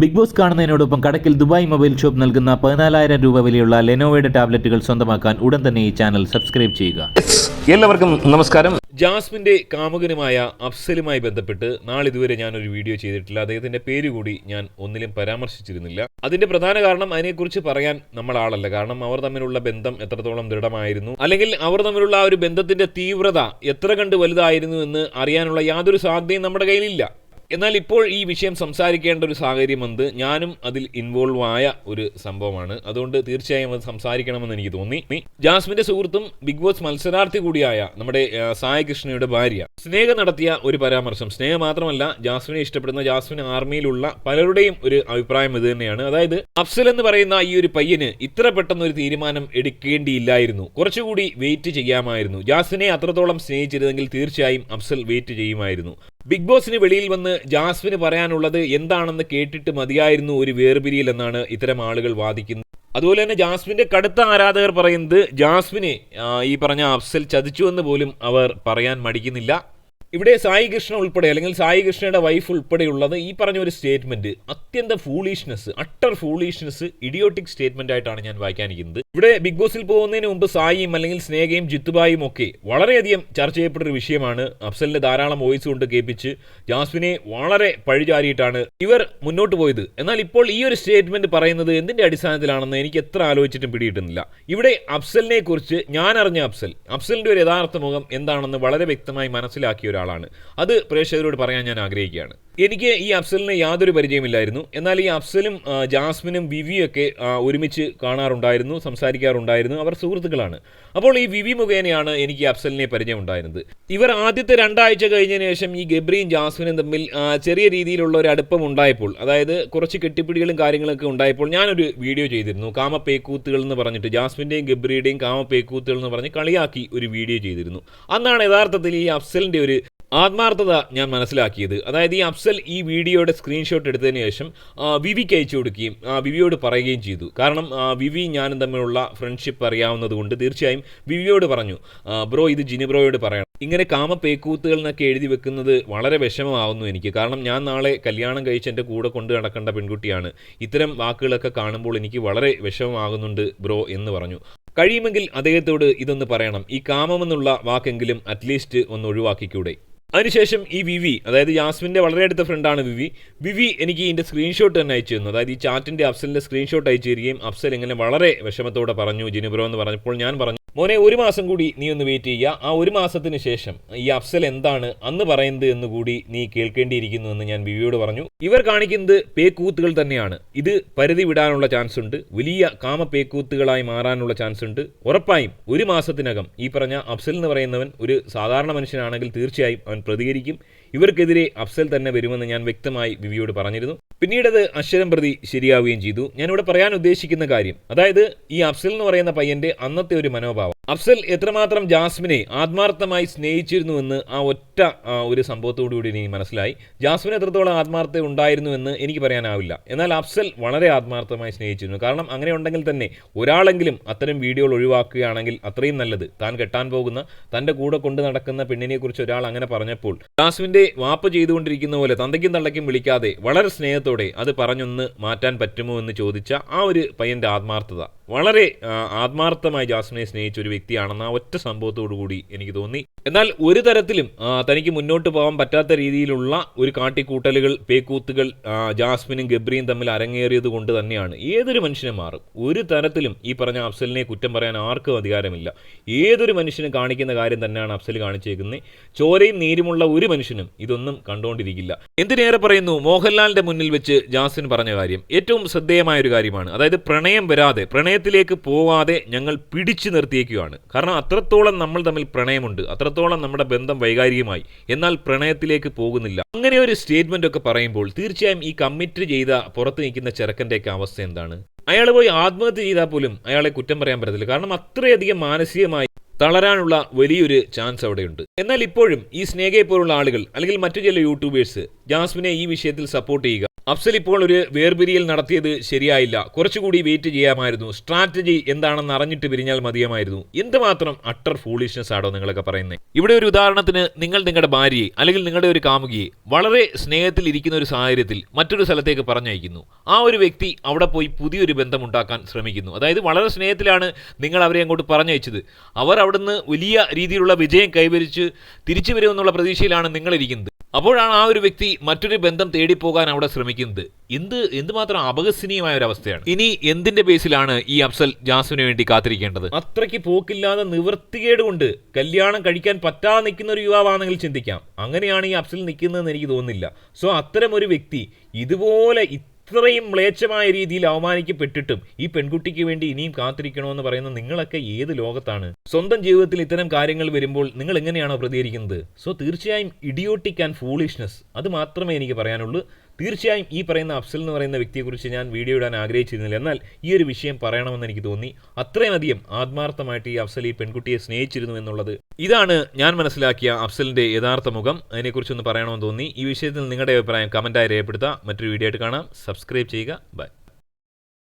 Big boss കാണുന്നതിനോടൊപ്പം കടക്കിൽ Dubai mobile shop നൽകുന്ന പതിനാലായിരം രൂപ വിലയുള്ള ലെനോവയുടെ ടാബ്ലറ്റുകൾ സ്വന്തമാക്കാൻ ഉടൻ തന്നെ ഈ ചാനൽ സബ്സ്ക്രൈബ് ചെയ്യുക. എല്ലാവർക്കും നമസ്കാരം. ജാസ്മിന്റെ കാമുകനുമായ അഫ്സലുമായി ബന്ധപ്പെട്ട് നാളിതുവരെ ഞാനൊരു വീഡിയോ ചെയ്തിട്ടില്ല. അദ്ദേഹത്തിന്റെ പേര് കൂടി ഞാൻ ഒന്നിലും പരാമർശിച്ചിരുന്നില്ല. അതിന്റെ പ്രധാന കാരണം അതിനെക്കുറിച്ച് പറയാൻ നമ്മൾ ആളല്ല കാരണം അവർ തമ്മിലുള്ള ബന്ധം എത്രത്തോളം ദൃഢമായിരുന്നു അല്ലെങ്കിൽ അവർ തമ്മിലുള്ള ആ ഒരു ബന്ധത്തിന്റെ തീവ്രത എത്ര കണ്ട് വലുതായിരുന്നു എന്ന് അറിയാനുള്ള യാതൊരു സാധ്യതയും നമ്മുടെ കയ്യിലില്ല. എന്നാൽ ഇപ്പോൾ ഈ വിഷയം സംസാരിക്കേണ്ട ഒരു സാഹചര്യം എന്ത് ഞാനും അതിൽ ഇൻവോൾവ് ആയ ഒരു സംഭവമാണ്. അതുകൊണ്ട് തീർച്ചയായും അത് സംസാരിക്കണമെന്ന് എനിക്ക് തോന്നി. ജാസ്മിന്റെ സുഹൃത്തും ബിഗ് ബോസ് മത്സരാർത്ഥി കൂടിയായ നമ്മുടെ സായി കൃഷ്ണയുടെ ഭാര്യ. സ്നേഹ നടത്തിയ ഒരു പരാമർശം. സ്നേഹം മാത്രമല്ല ജാസ്മിനെ ഇഷ്ടപ്പെടുന്ന ജാസ്മിൻ ആർമിയിലുള്ള പലരുടെയും ഒരു അഭിപ്രായം ഇത് തന്നെയാണ്. അതായത് അഫ്സൽ എന്ന് പറയുന്ന ഈ ഒരു പയ്യന് ഇത്ര പെട്ടെന്ന് ഒരു തീരുമാനം എടുക്കേണ്ടിയില്ലായിരുന്നു. കുറച്ചുകൂടി വെയിറ്റ് ചെയ്യാമായിരുന്നു. ജാസ്മിനെ അത്രത്തോളം സ്നേഹിച്ചിരുന്നെങ്കിൽ തീർച്ചയായും അഫ്സൽ വെയിറ്റ് ചെയ്യുമായിരുന്നു. ബിഗ് ബോസിന് വെളിയിൽ വന്ന് ജാസ്മിന് പറയാനുള്ളത് എന്താണെന്ന് കേട്ടിട്ട് മതിയായിരുന്നു ഒരു വേർപിരിയിൽ എന്നാണ് ഇത്തരം ആളുകൾ വാദിക്കുന്നത്. അതുപോലെ തന്നെ ജാസ്മിന്റെ കടുത്ത ആരാധകർ പറയുന്നത് ജാസ്മിനെ ഈ പറഞ്ഞ അഫ്സൽ ചതിച്ചുവെന്ന് പോലും അവർ പറയാൻ മടിക്കുന്നില്ല. ഇവിടെ സായി കൃഷ്ണ ഉൾപ്പെടെ അല്ലെങ്കിൽ സായി കൃഷ്ണയുടെ വൈഫ് ഉൾപ്പെടെയുള്ളത് ഈ പറഞ്ഞ ഒരു സ്റ്റേറ്റ്മെന്റ് അത്യന്ത foolishness utter foolishness idiotic statement ആയിട്ടാണ് ഞാൻ വായിക്കാനിരിക്കുന്നത് ഇവിടെ ബിഗ് ബോസിൽ പോകുന്നതിന് മുമ്പ് സായിയും അല്ലെങ്കിൽ സ്നേഹയും ജിത്തുബായും ഒക്കെ വളരെയധികം ചർച്ച ചെയ്യപ്പെട്ട ഒരു വിഷയമാണ്. അഫ്സലിന്റെ ധാരാളം വോയിസ് കൊണ്ട് കേൾപ്പിച്ച് ജാസ്മിനെ വളരെ പഴിചാരിയിട്ടാണ് ഇവർ മുന്നോട്ട് പോയത്. എന്നാൽ ഇപ്പോൾ ഈ ഒരു സ്റ്റേറ്റ്മെന്റ് പറയുന്നത് എന്തിന്റെ അടിസ്ഥാനത്തിലാണെന്ന് എനിക്ക് എത്ര ആലോചിച്ചിട്ടും പിടികിട്ടുന്നില്ല. ഇവിടെ അഫ്സലിനെ കുറിച്ച് ഞാൻ അറിഞ്ഞ അഫ്സൽ അഫ്സലിന്റെ ഒരു യഥാർത്ഥ മുഖം എന്താണെന്ന് വളരെ വ്യക്തമായി മനസ്സിലാക്കിയ ഒരാളാണ്. അത് പ്രേക്ഷകരോട് പറയാൻ ഞാൻ ആഗ്രഹിക്കുകയാണ്. എനിക്ക് ഈ അഫ്സലിന് യാതൊരു പരിചയമില്ലായിരുന്നു. എന്നാൽ ഈ അഫ്സലും ജാസ്മിനും വിവിയും ഒക്കെ ഒരുമിച്ച് കാണാറുണ്ടായിരുന്നു സംസാരിക്കാറുണ്ടായിരുന്നു. അവർ സുഹൃത്തുക്കളാണ്. അപ്പോൾ ഈ വിവി മുഖേനയാണ് എനിക്ക് അഫ്സലിനെ പരിചയമുണ്ടായിരുന്നത്. ഇവർ ആദ്യത്തെ രണ്ടാഴ്ച കഴിഞ്ഞതിന് ശേഷം ഈ ഗബ്രിയും ജാസ്മിനും തമ്മിൽ ചെറിയ രീതിയിലുള്ള ഒരു അടുപ്പം ഉണ്ടായപ്പോൾ അതായത് കുറച്ച് കെട്ടിപ്പിടികളും കാര്യങ്ങളൊക്കെ ഉണ്ടായപ്പോൾ ഞാനൊരു വീഡിയോ ചെയ്തിരുന്നു. കാമപ്പേക്കൂത്തുകൾ എന്ന് പറഞ്ഞിട്ട് ജാസ്മിന്റെയും ഗബ്രിയുടെയും കാമപ്പേക്കൂത്തുകൾ എന്ന് പറഞ്ഞ് കളിയാക്കി ഒരു വീഡിയോ ചെയ്തിരുന്നു. അന്നാണ് യഥാർത്ഥത്തിൽ ഈ അഫ്സലിന്റെ ഒരു ആത്മാർത്ഥത ഞാൻ മനസ്സിലാക്കിയത്. അതായത് ഈ അഫ്സൽ ഈ വീഡിയോയുടെ സ്ക്രീൻഷോട്ട് എടുത്തതിന് ശേഷം വിവിക്ക് അയച്ചു കൊടുക്കുകയും വിവിയോട് പറയുകയും ചെയ്തു. കാരണം വിവി ഞാനും തമ്മിലുള്ള ഫ്രണ്ട്ഷിപ്പ് അറിയാവുന്നത് കൊണ്ട് തീർച്ചയായും വിവിയോട് പറഞ്ഞു. ബ്രോ ഇത് ജിനി ബ്രോയോട് പറയണം. ഇങ്ങനെ കാമപ്പേക്കൂത്തുകൾ എന്നൊക്കെ എഴുതി വെക്കുന്നത് വളരെ വിഷമമാവുന്നു എനിക്ക്. കാരണം ഞാൻ നാളെ കല്യാണം കഴിച്ച് എന്റെ കൂടെ കൊണ്ടു നടക്കേണ്ട പെൺകുട്ടിയാണ്. ഇത്തരം വാക്കുകളൊക്കെ കാണുമ്പോൾ എനിക്ക് വളരെ വിഷമമാകുന്നുണ്ട് ബ്രോ എന്ന് പറഞ്ഞു. കഴിയുമെങ്കിൽ അദ്ദേഹത്തോട് ഇതൊന്ന് പറയണം. ഈ കാമമെന്നുള്ള വാക്കെങ്കിലും അറ്റ്ലീസ്റ്റ് ഒന്ന് ഒഴിവാക്കിക്കൂടെ? അതിനുശേഷം ഈ വിവി അതായത് യാസ്മിന്റെ വളരെ അടുത്ത ഫ്രണ്ടാണ് വിവി. വിവി എനിക്ക് ഇതിന്റെ സ്ക്രീൻഷോട്ട് തന്നെ അയച്ചു തന്നു. അതായത് ഈ ചാറ്റിന്റെ അഫ്സലിന്റെ സ്ക്രീൻഷോട്ട് അയച്ചു തരികയും അഫ്സൽ ഇങ്ങനെ വളരെ വിഷമത്തോടെ പറഞ്ഞു ജിനുബ്രോ എന്ന് പറഞ്ഞപ്പോൾ ഞാൻ പറഞ്ഞു മോനെ ഒരു മാസം കൂടി നീ ഒന്ന് വെയിറ്റ് ചെയ്യുക. ആ ഒരു മാസത്തിന് ശേഷം ഈ അഫ്സൽ എന്താണ് അന്ന് പറയുന്നത് എന്ന് കൂടി നീ കേൾക്കേണ്ടിയിരിക്കുന്നു എന്ന് ഞാൻ ബിവിയോട് പറഞ്ഞു. ഇവർ കാണിക്കുന്നത് പേക്കൂത്തുകൾ തന്നെയാണ്. ഇത് പരിധി വിടാനുള്ള ചാൻസ് ഉണ്ട്. വലിയ കാമ പേക്കൂത്തുകളായി മാറാനുള്ള ചാൻസ് ഉണ്ട്. ഉറപ്പായും ഒരു മാസത്തിനകം ഈ പറഞ്ഞ അഫ്സൽ എന്ന് പറയുന്നവൻ ഒരു സാധാരണ മനുഷ്യനാണെങ്കിൽ തീർച്ചയായും അവൻ പ്രതികരിക്കും. ഇവർക്കെതിരെ അഫ്സൽ തന്നെ വരുമെന്ന് ഞാൻ വ്യക്തമായി വിവിയോട് പറഞ്ഞിരുന്നു. പിന്നീട് അത് അക്ഷരം പ്രതി ശരിയാവുകയും ചെയ്തു. ഞാനിവിടെ പറയാൻ ഉദ്ദേശിക്കുന്ന കാര്യം അതായത് ഈ അഫ്സൽ എന്ന് പറയുന്ന പയ്യന്റെ അന്നത്തെ ഒരു മനോഭാവം. അഫ്സൽ എത്രമാത്രം ജാസ്മിനെ ആത്മാർത്ഥമായി സ്നേഹിച്ചിരുന്നുവെന്ന് ആ ഒറ്റ ഒരു സംഭവത്തോടു കൂടി എനിക്ക് മനസ്സിലായി. ജാസ്മിന് എത്രത്തോളം ആത്മാർത്ഥത ഉണ്ടായിരുന്നുവെന്ന് എനിക്ക് പറയാനാവില്ല. എന്നാൽ അഫ്സൽ വളരെ ആത്മാർത്ഥമായി സ്നേഹിച്ചിരുന്നു. കാരണം അങ്ങനെ ഉണ്ടെങ്കിൽ തന്നെ ഒരാളെങ്കിലും അത്തരം വീഡിയോകൾ ഒഴിവാക്കുകയാണെങ്കിൽ അത്രയും നല്ലത്. താൻ കെട്ടാൻ പോകുന്ന തന്റെ കൂടെ കൊണ്ട് നടക്കുന്ന പെണ്ണിനെക്കുറിച്ച് ഒരാൾ അങ്ങനെ പറഞ്ഞപ്പോൾ ജാസ്മിന്റെ വാപ്പ് ചെയ്തുകൊണ്ടിരിക്കുന്ന പോലെ തന്തയ്ക്കും തള്ളയ്ക്കും വിളിക്കാതെ വളരെ സ്നേഹത്തോടെ അത് പറഞ്ഞൊന്ന് മാറ്റാൻ പറ്റുമോ എന്ന് ചോദിച്ച ആ ഒരു പയ്യന്റെ ആത്മാർത്ഥത. വളരെ ആത്മാർത്ഥമായി ജാസ്മിനെ സ്നേഹിച്ച ഒരു വ്യക്തിയാണെന്ന് ഒറ്റ സംഭവത്തോടു കൂടി എനിക്ക് തോന്നി. എന്നാൽ ഒരു തരത്തിലും തനിക്ക് മുന്നോട്ട് പോകാൻ പറ്റാത്ത രീതിയിലുള്ള ഒരു കാട്ടിക്കൂട്ടലുകൾ പേക്കൂത്തുകൾ ജാസ്മിനും ഗബ്രിയും തമ്മിൽ അരങ്ങേറിയത് കൊണ്ട് തന്നെയാണ്. ഏതൊരു മനുഷ്യനും മാറും. ഒരു തരത്തിലും ഈ പറഞ്ഞ അഫ്സലിനെ കുറ്റം പറയാൻ ആർക്കും അധികാരമില്ല. ഏതൊരു മനുഷ്യനും കാണിക്കുന്ന കാര്യം തന്നെയാണ് അഫ്സൽ കാണിച്ചേക്കുന്നത് ചോരയും നീരുമുള്ള ഒരു മനുഷ്യനും ഇതൊന്നും കണ്ടുകൊണ്ടിരിക്കില്ല എന്തിനേറെ പറയുന്നു? മോഹൻലാലിന്റെ മുന്നിൽ വെച്ച് ജാസ്മിൻ പറഞ്ഞ കാര്യം ഏറ്റവും ശ്രദ്ധേയമായ ഒരു കാര്യമാണ്. അതായത് പ്രണയം വരാതെ പ്രണയത്തിലേക്ക് പോവാതെ ഞങ്ങൾ പിടിച്ചു നിർത്തിയേക്കുകയാണ്. കാരണം അത്രത്തോളം നമ്മൾ തമ്മിൽ പ്രണയമുണ്ട്. അത്രത്തോളം നമ്മുടെ ബന്ധം വൈകാരികമായി. എന്നാൽ പ്രണയത്തിലേക്ക് പോകുന്നില്ല. അങ്ങനെ ഒരു സ്റ്റേറ്റ്മെന്റ് ഒക്കെ പറയുമ്പോൾ തീർച്ചയായും ഈ കമ്മിറ്റ് ചെയ്ത പുറത്ത് നിൽക്കുന്ന ചെറുക്കന്റെയൊക്കെ അവസ്ഥ എന്താണ്? അയാൾ പോയി ആത്മഹത്യ ചെയ്താൽ പോലും അയാളെ കുറ്റം പറയാൻ പറ്റത്തില്ല. കാരണം അത്രയധികം മാനസികമായി തളരാനുള്ള വലിയൊരു ചാൻസ് അവിടെയുണ്ട്. എന്നാൽ ഇപ്പോഴും ഈ സ്നേഹയെ പോലുള്ള ആളുകൾ അല്ലെങ്കിൽ മറ്റു ചില യൂട്യൂബേഴ്സ് ജാസ്മിനെ ഈ വിഷയത്തിൽ സപ്പോർട്ട് ചെയ്യുക. അഫ്സൽ ഇപ്പോൾ ഒരു വേർപിരിയൽ നടത്തിയത് ശരിയായില്ല. കുറച്ചുകൂടി വെയിറ്റ് ചെയ്യാമായിരുന്നു. സ്ട്രാറ്റജി എന്താണെന്ന് അറിഞ്ഞിട്ട് പിരിഞ്ഞാൽ മതിയാമായിരുന്നു. എന്തുമാത്രം അട്ടർ ഫൂളിഷ്നെസ് ആണോ നിങ്ങളൊക്കെ പറയുന്നത് ഇവിടെ ഒരു ഉദാഹരണത്തിന് നിങ്ങൾ നിങ്ങളുടെ ഭാര്യയെ അല്ലെങ്കിൽ നിങ്ങളുടെ ഒരു കാമുകിയെ വളരെ സ്നേഹത്തിൽ ഇരിക്കുന്ന ഒരു സാഹചര്യത്തിൽ മറ്റൊരു സ്ഥലത്തേക്ക് പറഞ്ഞയക്കുന്നു. ആ ഒരു വ്യക്തി അവിടെ പോയി പുതിയൊരു ബന്ധമുണ്ടാക്കാൻ ശ്രമിക്കുന്നു. അതായത് വളരെ സ്നേഹത്തിലാണ് നിങ്ങൾ അവരെ അങ്ങോട്ട് പറഞ്ഞയച്ചത്. അവർ അവിടുന്ന് വലിയ രീതിയിലുള്ള വിജയം കൈവരിച്ച് തിരിച്ചു വരുമെന്നുള്ള പ്രതീക്ഷയിലാണ് നിങ്ങളിരിക്കുന്നത്. അപ്പോഴാണ് ആ ഒരു വ്യക്തി മറ്റൊരു ബന്ധം തേടിപ്പോകാൻ അവിടെ ശ്രമിക്കുന്നത്. എന്ത് എന്തുമാത്രം അപകസനീയമായ ഒരു അവസ്ഥയാണ്. ഇനി എന്തിന്റെ ബേസിലാണ് ഈ അഫ്സൽ ജാസുവിന് വേണ്ടി കാത്തിരിക്കേണ്ടത്? അത്രയ്ക്ക് പോക്കില്ലാതെ നിവൃത്തികേട് കൊണ്ട് കല്യാണം കഴിക്കാൻ പറ്റാതെ നിൽക്കുന്ന ഒരു യുവാവാണെങ്കിൽ ചിന്തിക്കാം. അങ്ങനെയാണ് ഈ അഫ്സൽ നിൽക്കുന്നതെന്ന് എനിക്ക് തോന്നുന്നില്ല. സോ അത്തരം ഒരു വ്യക്തി ഇതുപോലെ ഇത്രയും മ്ലേച്ഛമായ രീതിയിൽ അവമാനിക്കപ്പെട്ടിട്ടും ഈ പെൺകുട്ടിക്ക് വേണ്ടി ഇനിയും കാത്തിരിക്കണമെന്ന് പറയുന്ന നിങ്ങളൊക്കെ ഏത് ലോകത്താണ്? സ്വന്തം ജീവിതത്തിൽ ഇത്തരം കാര്യങ്ങൾ വരുമ്പോൾ നിങ്ങൾ എങ്ങനെയാണോ പ്രതികരിക്കുന്നത്? സോ തീർച്ചയായും ഇഡിയോട്ടിക് ആൻഡ് ഫൂളിഷ്നെസ്. അത് മാത്രമേ എനിക്ക് പറയാനുള്ളൂ. തീർച്ചയായും ഈ പറയുന്ന അഫ്സൽ എന്ന് പറയുന്ന വ്യക്തിയെക്കുറിച്ച് ഞാൻ വീഡിയോ ഇടാൻ ആഗ്രഹിച്ചിരുന്നില്ല. എന്നാൽ ഈ ഒരു വിഷയം പറയണമെന്ന് എനിക്ക് തോന്നി. അത്രയുമധികം ആത്മാർത്ഥമായിട്ട് ഈ അഫ്സൽ ഈ പെൺകുട്ടിയെ സ്നേഹിച്ചിരുന്നു എന്നുള്ളത്. ഇതാണ് ഞാൻ മനസ്സിലാക്കിയ അഫ്സലിന്റെ യഥാർത്ഥ മുഖം. അതിനെക്കുറിച്ചൊന്ന് പറയണമെന്ന് തോന്നി. ഈ വിഷയത്തിൽ നിങ്ങളുടെ അഭിപ്രായം കമന്റായി രേഖപ്പെടുത്തുക മറ്റൊരു വീഡിയോ ആയിട്ട് കാണാം. സബ്സ്ക്രൈബ് ചെയ്യുക. ബൈ